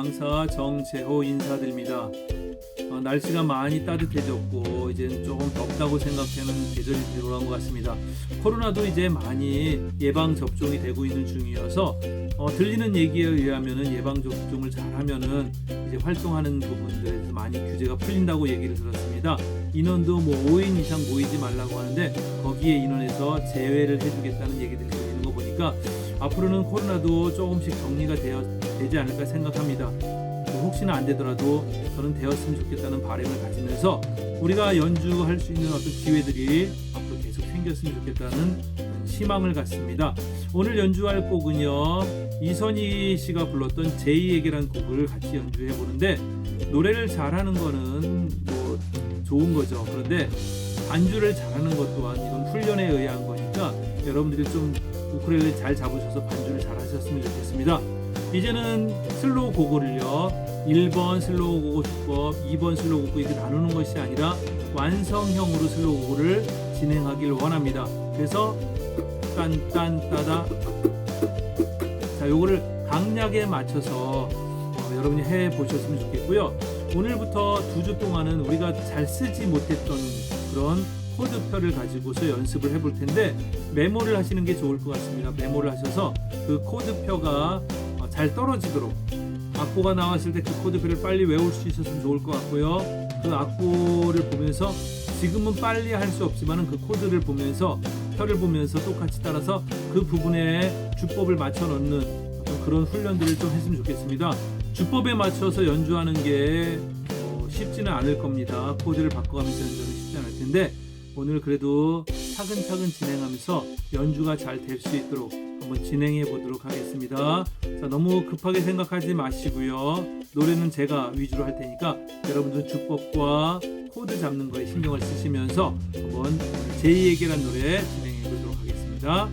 강사 정재호 인사드립니다. 어, 날씨가 많이 따뜻해졌고 이제 조금 덥다고 생각하는 계절이 들어간 것 같습니다. 코로나도 이제 많이 예방 접종이 되고 있는 중이어서 어, 들리는 얘기에 의하면은 예방 접종을 잘하면은 이제 활동하는 부분들에서 많이 규제가 풀린다고 얘기를 들었습니다. 인원도 뭐 5인 이상 모이지 말라고 하는데 거기에 인원에서 제외를 해주겠다는 얘기들이 들리는 거 보니까 앞으로는 코로나도 조금씩 정리가 되어 되지 않을까 생각합니다. 뭐 혹시나 안 되더라도 저는 되었으면 좋겠다는 바람을 가지면서 우리가 연주할 수 있는 어떤 기회들이 앞으로 계속 생겼으면 좋겠다는 희망을 갖습니다. 오늘 연주할 곡은요 이선희 씨가 불렀던 제이에게란 곡을 같이 연주해 보는데 노래를 잘하는 거는 뭐 좋은 거죠. 그런데 반주를 잘하는 것 또한 이건 훈련에 의한 거니까 여러분들이 좀 우크렐레 잘 잡으셔서 반주를 잘 하셨으면 좋겠습니다. 이제는 슬로우 고고를요. 1번 슬로우 고고 주법 2번 슬로우 고고 이렇게 나누는 것이 아니라 완성형으로 슬로우 고고를 진행하길 원합니다. 그래서 딴딴 따다. 자 요거를 강약에 맞춰서 어, 여러분이 해 보셨으면 좋겠고요. 오늘부터 두 주 동안은 우리가 잘 쓰지 못했던 그런 코드표를 가지고서 연습을 해볼 텐데 메모를 하시는 게 좋을 것 같습니다. 메모를 하셔서 그 코드표가 어, 잘 떨어지도록 악보가 나왔을 때 그 코드표를 빨리 외울 수 있었으면 좋을 것 같고요. 그 악보를 보면서 지금은 빨리 할 수 없지만은 그 코드를 보면서 표를 보면서 똑같이 따라서 그 부분에 주법을 맞춰 넣는 그런 훈련들을 좀 했으면 좋겠습니다. 주법에 맞춰서 연주하는 게 어, 쉽지는 않을 겁니다. 코드를 바꿔가면서 연주하는 쉽지 않을 텐데 오늘 그래도 차근차근 진행하면서 연주가 잘 될 수 있도록 한번 진행해 보도록 하겠습니다. 자, 너무 급하게 생각하지 마시고요. 노래는 제가 위주로 할 테니까 여러분들 주법과 코드 잡는 거에 신경을 쓰시면서 한번 제2에게란 노래 진행해 보도록 하겠습니다.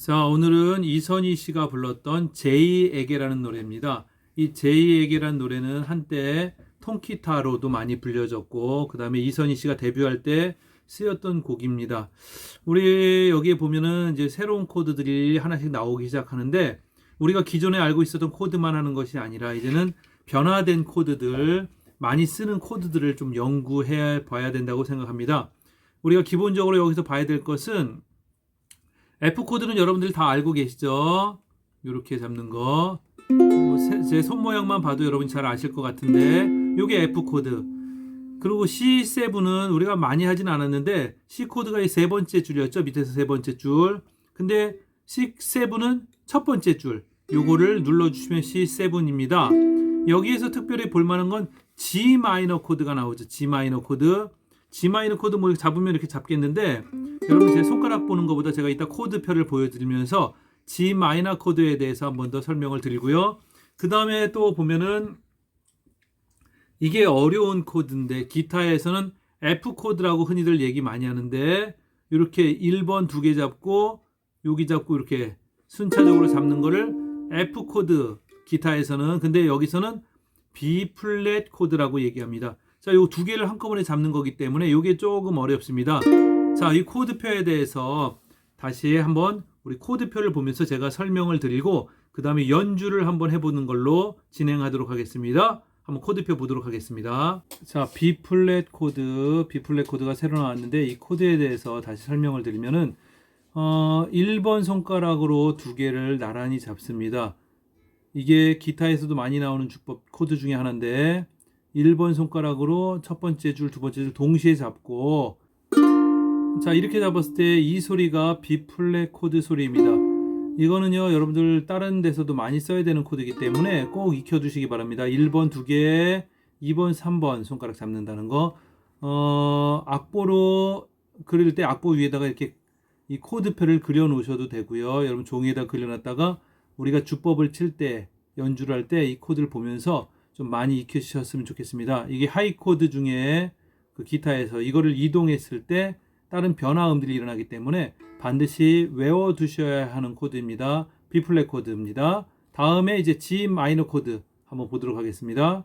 자, 오늘은 이선희 씨가 불렀던 제이에게라는 노래입니다. 이 제이에게라는 노래는 한때 통기타로도 많이 불려졌고, 그 다음에 이선희 씨가 데뷔할 때 쓰였던 곡입니다. 우리 여기에 보면은 이제 새로운 코드들이 하나씩 나오기 시작하는데, 우리가 기존에 알고 있었던 코드만 하는 것이 아니라, 이제는 변화된 코드들, 많이 쓰는 코드들을 좀 연구해 봐야 된다고 생각합니다. 우리가 기본적으로 여기서 봐야 될 것은 F 코드는 여러분들 다 알고 계시죠? 이렇게 잡는 거. 뭐제손 모양만 봐도 여러분 잘 아실 것 같은데, 이게 F 코드. 그리고 C7은 우리가 많이 하진 않았는데, C 코드가 이 세 번째 줄이었죠? 밑에서 세 번째 줄. 근데 C7은 첫 번째 줄. 요거를 눌러 주시면 C7입니다. 여기에서 특별히 볼 만한 건 G 마이너 코드가 나오죠. G 마이너 코드. G 마이너 코드 뭐 잡으면 이렇게 잡겠는데 여러분 제 손가락 보는 것보다 제가 이따 코드표를 보여드리면서 G 마이너 코드에 대해서 한 번 더 설명을 드리고요. 그 다음에 또 보면은 이게 어려운 코드인데 기타에서는 F 코드라고 흔히들 얘기 많이 하는데 이렇게 1번 두 개 잡고 여기 잡고 이렇게 순차적으로 잡는 거를 F 코드 기타에서는 근데 여기서는 B 플랫 코드라고 얘기합니다. 자, 요 두 개를 한꺼번에 잡는 거기 때문에 이게 조금 어렵습니다. 자, 이 코드표에 대해서 다시 한번 우리 코드표를 보면서 제가 설명을 드리고 그 다음에 연주를 한번 해보는 걸로 진행하도록 하겠습니다. 한번 코드표 보도록 하겠습니다. 자, B 플랫 코드, B 플랫 코드가 새로 나왔는데 이 코드에 대해서 다시 설명을 드리면은 어, 1번 손가락으로 두 개를 나란히 잡습니다. 이게 기타에서도 많이 나오는 주법 코드 중에 하나인데 1번 손가락으로 첫 번째 줄, 두 번째 줄 동시에 잡고 자 이렇게 잡았을 때 이 소리가 B 플랫 코드 소리입니다. 이거는요 여러분들 다른 데서도 많이 써야 되는 코드이기 때문에 꼭 익혀 두시기 바랍니다. 1번 두 개, 2번, 3번 손가락 잡는다는 거. 어, 악보로 그릴 때 악보 위에다가 이렇게 이 코드표를 그려 놓으셔도 되고요. 여러분 종이에다 그려 놨다가 우리가 주법을 칠 때 연주를 할 때 이 코드를 보면서 좀 많이 익히셨으면 좋겠습니다. 이게 하이 코드 중에 그 기타에서 이거를 이동했을 때 다른 변화음들이 일어나기 때문에 반드시 외워 두셔야 하는 코드입니다. B 플랫 코드입니다. 다음에 이제 G 마이너 코드 한번 보도록 하겠습니다.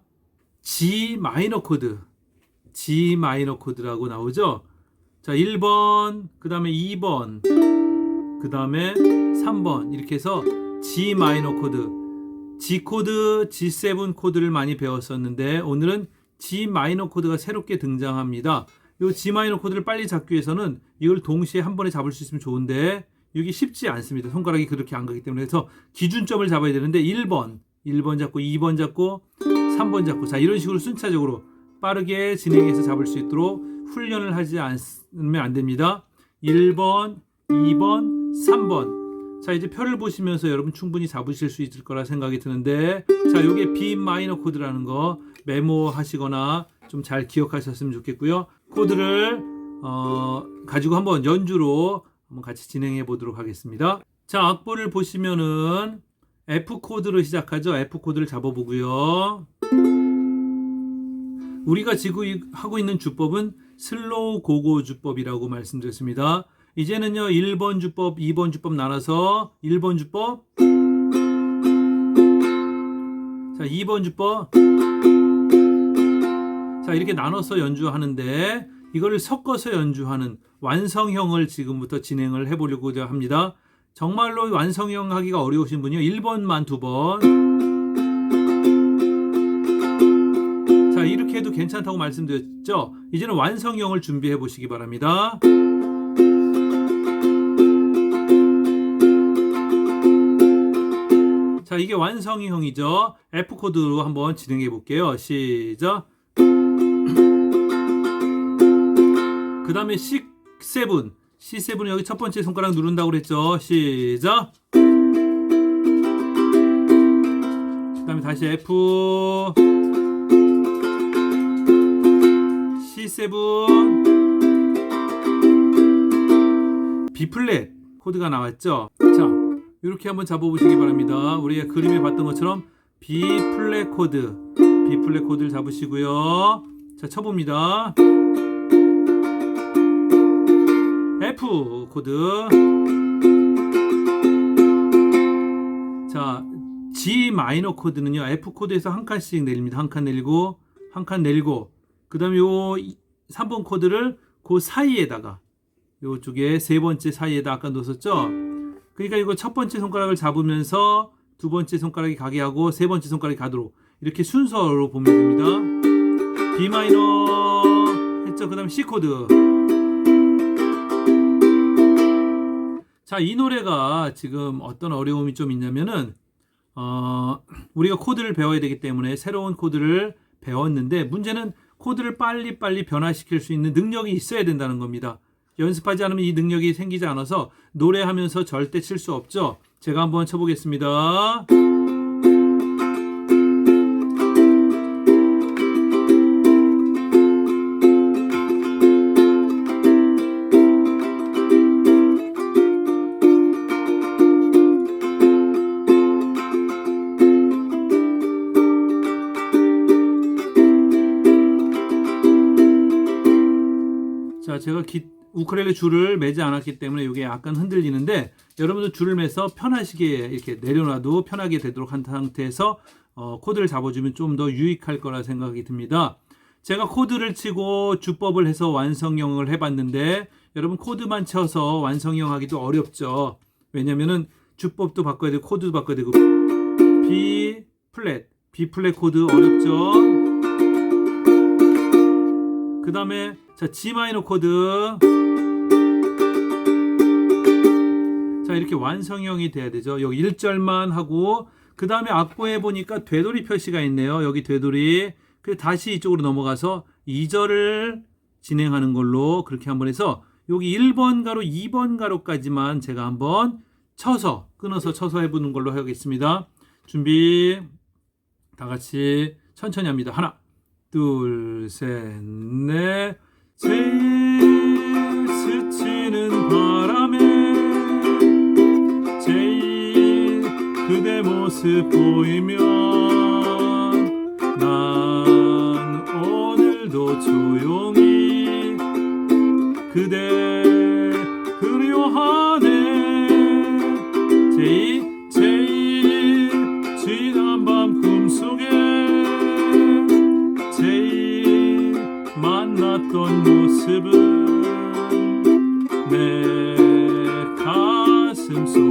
G 마이너 코드. G 마이너 코드라고 나오죠? 자, 1번, 그 다음에 2번, 그 다음에 3번. 이렇게 해서 G 마이너 코드, G 코드, G7 코드를 많이 배웠었는데 오늘은 G 마이너 코드가 새롭게 등장합니다. 이 G 마이너 코드를 빨리 잡기 위해서는 이걸 동시에 한 번에 잡을 수 있으면 좋은데 이게 쉽지 않습니다. 손가락이 그렇게 안 가기 때문에 그래서 기준점을 잡아야 되는데 1번, 1번 잡고 2번 잡고 3번 잡고 자 이런 식으로 순차적으로 빠르게 진행해서 잡을 수 있도록 훈련을 하지 않으면 안 됩니다. 1번, 2번, 3번. 자, 이제 표를 보시면서 여러분 충분히 잡으실 수 있을 거라 생각이 드는데 자, 요게 B 마이너 코드라는 거 메모하시거나 좀 잘 기억하셨으면 좋겠고요. 코드를 어, 가지고 한번 연주로 한번 같이 진행해 보도록 하겠습니다. 자, 악보를 보시면은 F 코드로 시작하죠. F 코드를 잡아보고요. 우리가 지금 이- 하고 있는 주법은 슬로우 고고 주법이라고 말씀드렸습니다. 이제는요, 1번 주법, 2번 주법 나눠서 1번 주법, 자, 2번 주법, 자, 이렇게 나눠서 연주하는데 이거를 섞어서 연주하는 완성형을 지금부터 진행을 해 보려고 합니다. 정말로 완성형 하기가 어려우신 분이요. 1번만 두 번. 자, 이렇게 해도 괜찮다고 말씀드렸죠? 이제는 완성형을 준비해 보시기 바랍니다. 자, 이게 완성형이죠. F 코드로 한번 진행해 볼게요. 시작. 그 다음에 C7. C7은 여기 첫 번째 손가락 누른다고 그랬죠. 시작. 그 다음에 다시 F. C7. B 플랫 코드가 나왔죠. 자, 이렇게 한번 잡아보시기 바랍니다. 우리가 그림에 봤던 것처럼 B 플랫 코드, B 플랫 코드를 잡으시고요. 자, 쳐봅니다. F 코드. 자, G 마이너 코드는요. F 코드에서 한 칸씩 내립니다. 한 칸 내리고 한 칸 내리고 그 다음에 요 3번 코드를 그 사이에다가 요쪽에 세 번째 사이에다 아까 넣었었죠. 그러니까 이거 첫 번째 손가락을 잡으면서 두 번째 손가락이 가게 하고 세 번째 손가락이 가도록 이렇게 순서로 보면 됩니다. B 마이너 했죠. 그 다음에 C 코드. 자, 이 노래가 지금 어떤 어려움이 좀 있냐면은 어, 우리가 코드를 배워야 되기 때문에 새로운 코드를 배웠는데 문제는 코드를 빨리빨리 변화시킬 수 있는 능력이 있어야 된다는 겁니다. 연습하지 않으면 이 능력이 생기지 않아서 노래하면서 절대 칠 수 없죠. 제가 한번 쳐보겠습니다. 우크렐레 줄을 매지 않았기 때문에 이게 약간 흔들리는데 여러분도 줄을 매서 편하시게 이렇게 내려놔도 편하게 되도록 한 상태에서 어, 코드를 잡아주면 좀 더 유익할 거라 생각이 듭니다. 제가 코드를 치고 주법을 해서 완성형을 해봤는데 여러분 코드만 쳐서 완성형 하기도 어렵죠. 왜냐면은 주법도 바꿔야 되고 코드도 바꿔야 되고 B 플랫, B 플랫 코드 어렵죠. 그 다음에 자 G 마이너 코드 자 이렇게 완성형이 돼야 되죠. 여기 1절만 하고 그 다음에 악보에 보니까 되돌이 표시가 있네요. 여기 되돌이. 그 다시 이쪽으로 넘어가서 2절을 진행하는 걸로 그렇게 한번 해서 여기 1번 가로 2번 가로까지만 제가 한번 쳐서 끊어서 쳐서 해보는 걸로 하겠습니다. 준비. 다 같이 천천히 합니다. 하나 둘, 셋, 넷. 제 모습 보이면 난 오늘도 조용히 그대 그리워하네. 제일 제일 지난 밤 꿈속에 제일 만났던 모습은 내 가슴 속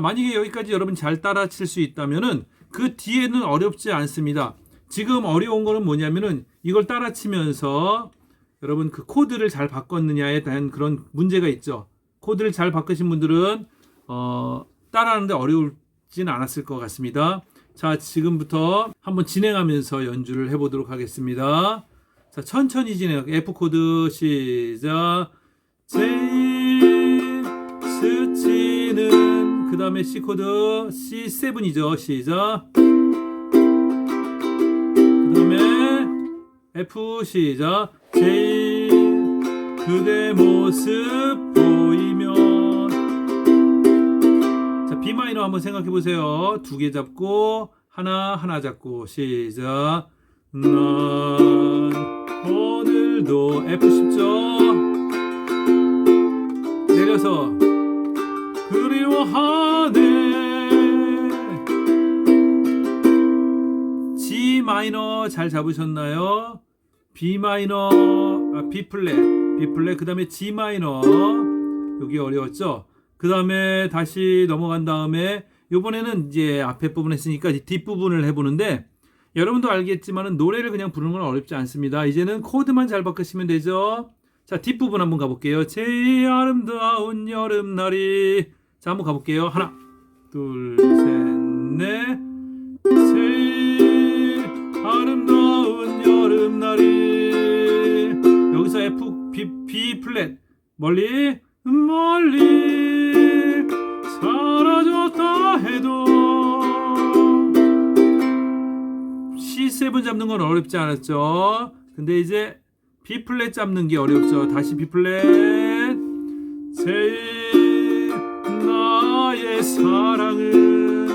만약에 여기까지 여러분 잘 따라칠 수 있다면은 그 뒤에는 어렵지 않습니다. 지금 어려운 거는 뭐냐면은 이걸 따라치면서 여러분 그 코드를 잘 바꿨느냐에 대한 그런 문제가 있죠. 코드를 잘 바꾸신 분들은 어, 따라하는데 어려울진 않았을 것 같습니다. 자, 지금부터 한번 진행하면서 연주를 해보도록 하겠습니다. 자, 천천히 진행. F 코드 시작. 제 다음에 C 코드 C7이죠. 시작. 그 다음에 F 시작. 제일 그대 모습 보이면 자, B 마이너 한번 생각해 보세요. 두 개 잡고 하나 하나 잡고 시작. 난 오늘도 F 10죠. 내려서 그리워하 마이너 잘 잡으셨나요? B 마이너, 아, B 플랫, B 플랫, 그 다음에 G 마이너. 여기 어려웠죠? 그 다음에 다시 넘어간 다음에, 요번에는 이제 앞에 부분 했으니까 뒷부분을 해보는데, 여러분도 알겠지만 노래를 그냥 부르는 건 어렵지 않습니다. 이제는 코드만 잘 바꾸시면 되죠. 자, 뒷부분 한번 가볼게요. 제일 아름다운 여름날이. 자, 한번 가볼게요. 하나, 둘, 셋, 넷. 아름다운 여름날이. 여기서 F, B, B 플랫. 멀리, 멀리 사라졌다 해도 C7 잡는 건 어렵지 않았죠. 근데 이제 B 플랫 잡는 게 어렵죠. 다시 B 플랫. 제일 나의 사랑은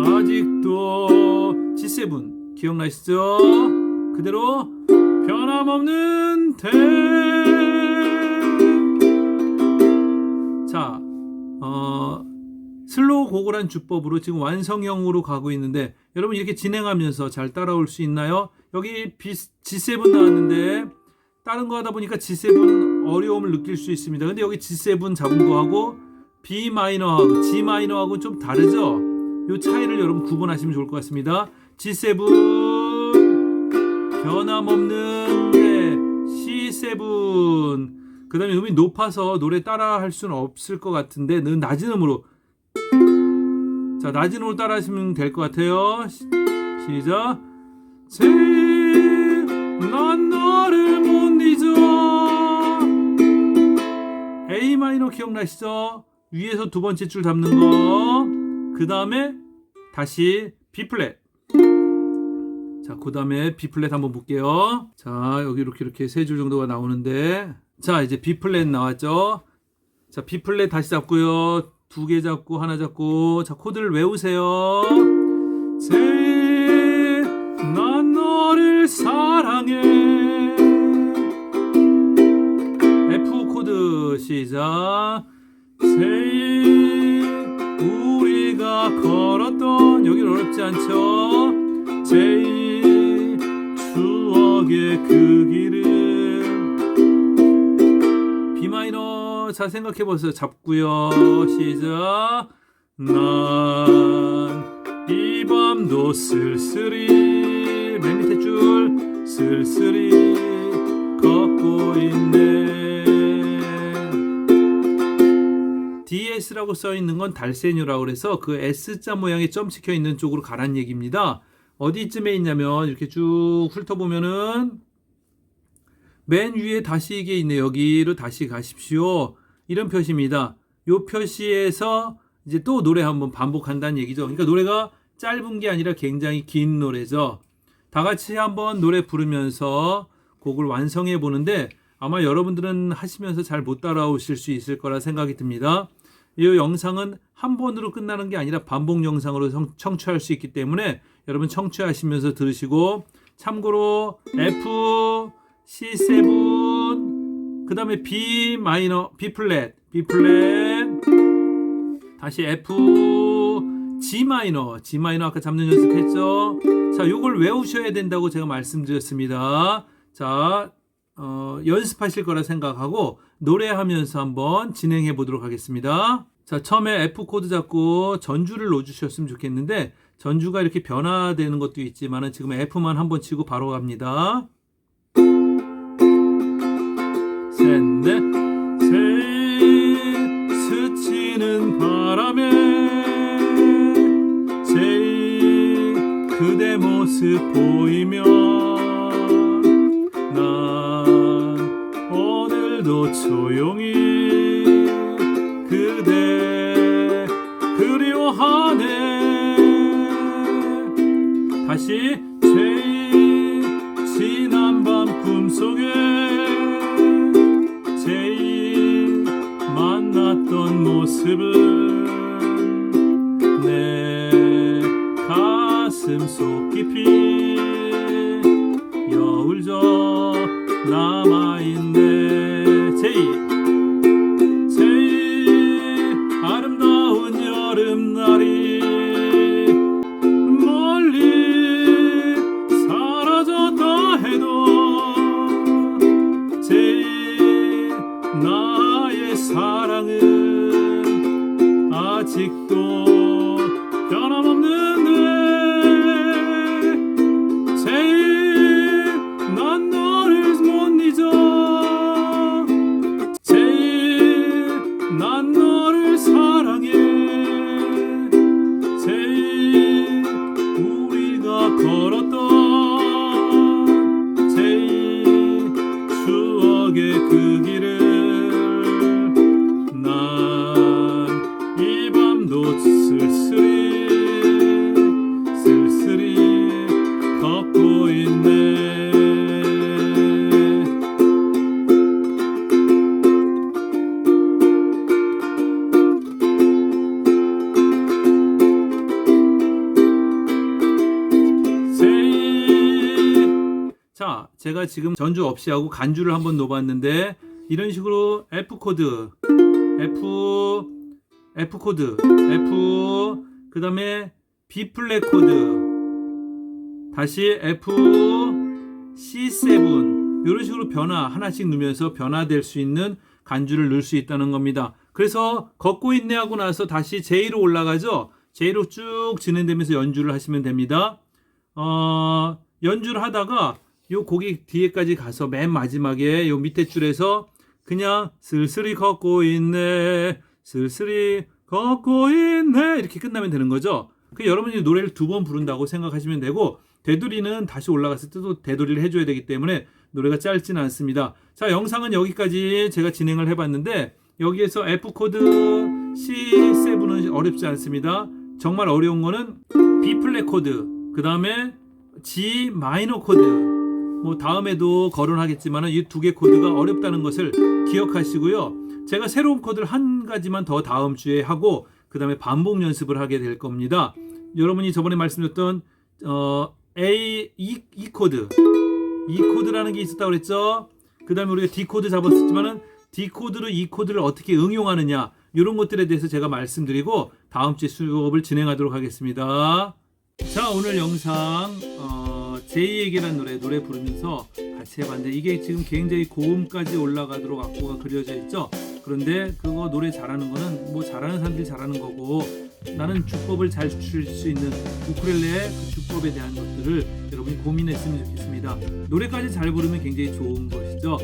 아직도 G7 기억나시죠? 그대로 변함없는 대. 자, 어, 슬로우 고고란 주법으로 지금 완성형으로 가고 있는데 여러분 이렇게 진행하면서 잘 따라올 수 있나요? 여기 B, G7 나왔는데 다른 거 하다 보니까 G7 어려움을 느낄 수 있습니다. 근데 여기 G7 잡은 거하고 B 마이너하고 G 마이너하고 좀 다르죠? 이 차이를 여러분 구분하시면 좋을 것 같습니다. G7 변함없는 데 C7 그 다음에 음이 높아서 노래 따라 할 수는 없을 것 같은데 는 낮은 음으로. 자 낮은 음으로 따라 하시면 될 것 같아요. 시- 시작. 제일 난 너를 못 잊어. A 마이너 기억나시죠? 위에서 두 번째 줄 잡는 거 그 다음에 다시 B 플랫 자, 그 다음에 B 플랫 한번 볼게요. 자, 여기 이렇게 이렇게 세 줄 정도가 나오는데, 자, 이제 B 플랫 나왔죠? 자, B 플랫 다시 잡고요. 두 개 잡고, 하나 잡고, 자, 코드를 외우세요. 제일 난 너를 사랑해. F 코드 시작. 제일 우리가 걸었던, 여긴 어렵지 않죠? 제일 그 길을 B 마이너 잘 생각해 보세요. 잡고요. 시작. 난 이 밤도 쓸쓸히 맨 밑에 줄 쓸쓸히 걷고 있네. DS라고 써 있는 건 달세뉴라고 그래서 그 S자 모양의 점 찍혀 있는 쪽으로 가란 얘기입니다. 어디쯤에 있냐면 이렇게 쭉 훑어보면은 맨 위에 다시 이게 있네. 여기로 다시 가십시오. 이런 표시입니다. 요 표시에서 이제 또 노래 한번 반복한다는 얘기죠. 그러니까 노래가 짧은 게 아니라 굉장히 긴 노래죠. 다 같이 한번 노래 부르면서 곡을 완성해 보는데 아마 여러분들은 하시면서 잘 못 따라오실 수 있을 거라 생각이 듭니다. 이 영상은 한 번으로 끝나는 게 아니라 반복 영상으로 성- 청취할 수 있기 때문에 여러분 청취하시면서 들으시고 참고로 F, C7, 그 다음에 B 마이너, B 플랫, B 플랫, 다시 F, G 마이너, G 마이너 아까 잡는 연습했죠? 자, 요걸 외우셔야 된다고 제가 말씀드렸습니다. 자, 어, 연습하실 거라 생각하고 노래하면서 한번 진행해 보도록 하겠습니다. 자, 처음에 F 코드 잡고 전주를 넣어주셨으면 좋겠는데 전주가 이렇게 변화되는 것도 있지만은 지금 F만 한번 치고 바로 갑니다. 셋, 넷, 셋, 스치는 바람에 제일 그대 모습 보이면 난 오늘도 조용히 다시 추억 지금 전주 없이 하고 간주를 한번 놓았는데 이런 식으로 F 코드 F F 코드 F 그 다음에 B 플랫 코드 다시 F C7 이런 식으로 변화 하나씩 넣으면서 변화될 수 있는 간주를 넣을 수 있다는 겁니다. 그래서 걷고 있네 하고 나서 다시 J로 올라가죠. J로 쭉 진행되면서 연주를 하시면 됩니다. 어, 연주를 하다가 요 곡이 뒤에까지 가서 맨 마지막에 요 밑에 줄에서 그냥 슬슬이 걷고 있네 슬슬이 걷고 있네 이렇게 끝나면 되는 거죠. 그 여러분이 노래를 두 번 부른다고 생각하시면 되고 되돌이는 다시 올라갔을 때도 되돌이를 해줘야 되기 때문에 노래가 짧지는 않습니다. 자 영상은 여기까지 제가 진행을 해봤는데 여기에서 F 코드 C7은 어렵지 않습니다. 정말 어려운 거는 B 플랫 코드 그 다음에 G 마이너 코드 뭐 다음에도 거론하겠지만 이 두 개 코드가 어렵다는 것을 기억하시고요. 제가 새로운 코드를 한 가지만 더 다음 주에 하고 그 다음에 반복 연습을 하게 될 겁니다. 여러분이 저번에 말씀드렸던 어, A E, E 코드 E 코드라는 게 있었다고 그랬죠. 그 다음에 우리가 D 코드 잡았었지만은 D 코드로 E 코드를 어떻게 응용하느냐 이런 것들에 대해서 제가 말씀드리고 다음 주에 수업을 진행하도록 하겠습니다. 자 오늘 영상 어, 제이에게란 노래 노래 부르면서 같이 해봤는데 이게 지금 굉장히 고음까지 올라가도록 악보가 그려져 있죠. 그런데 그거 노래 잘하는 거는 뭐 잘하는 사람들이 잘하는 거고 나는 주법을 잘줄수 있는 우쿨렐레의 그 주법에 대한 것들을 여러분이 고민했으면 좋겠습니다. 노래까지 잘 부르면 굉장히 좋은 것이죠.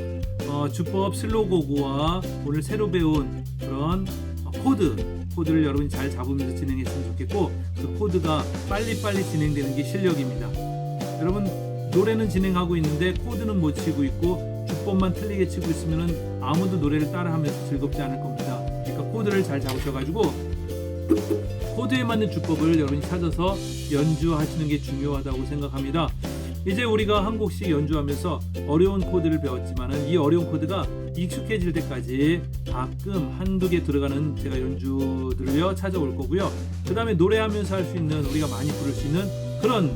어, 주법 슬로고고와 오늘 새로 배운 그런 어, 코드 코드를 여러분이 잘 잡으면서 진행했으면 좋겠고 그 코드가 빨리빨리 진행되는 게 실력입니다. 여러분 노래는 진행하고 있는데 코드는 못 치고 있고 주법만 틀리게 치고 있으면 아무도 노래를 따라하면서 즐겁지 않을 겁니다. 그러니까 코드를 잘 잡으셔가지고 코드에 맞는 주법을 여러분이 찾아서 연주하시는 게 중요하다고 생각합니다. 이제 우리가 한 곡씩 연주하면서 어려운 코드를 배웠지만은 이 어려운 코드가 익숙해질 때까지 가끔 한두 개 들어가는 제가 연주들을요 찾아올 거고요. 그 다음에 노래하면서 할 수 있는 우리가 많이 부를 수 있는 그런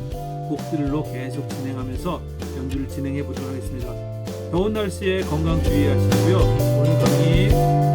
곡들로 계속 진행하면서 연주를 진행해 보도록 하겠습니다. 더운 날씨에 건강 주의하시고요. 오늘 강의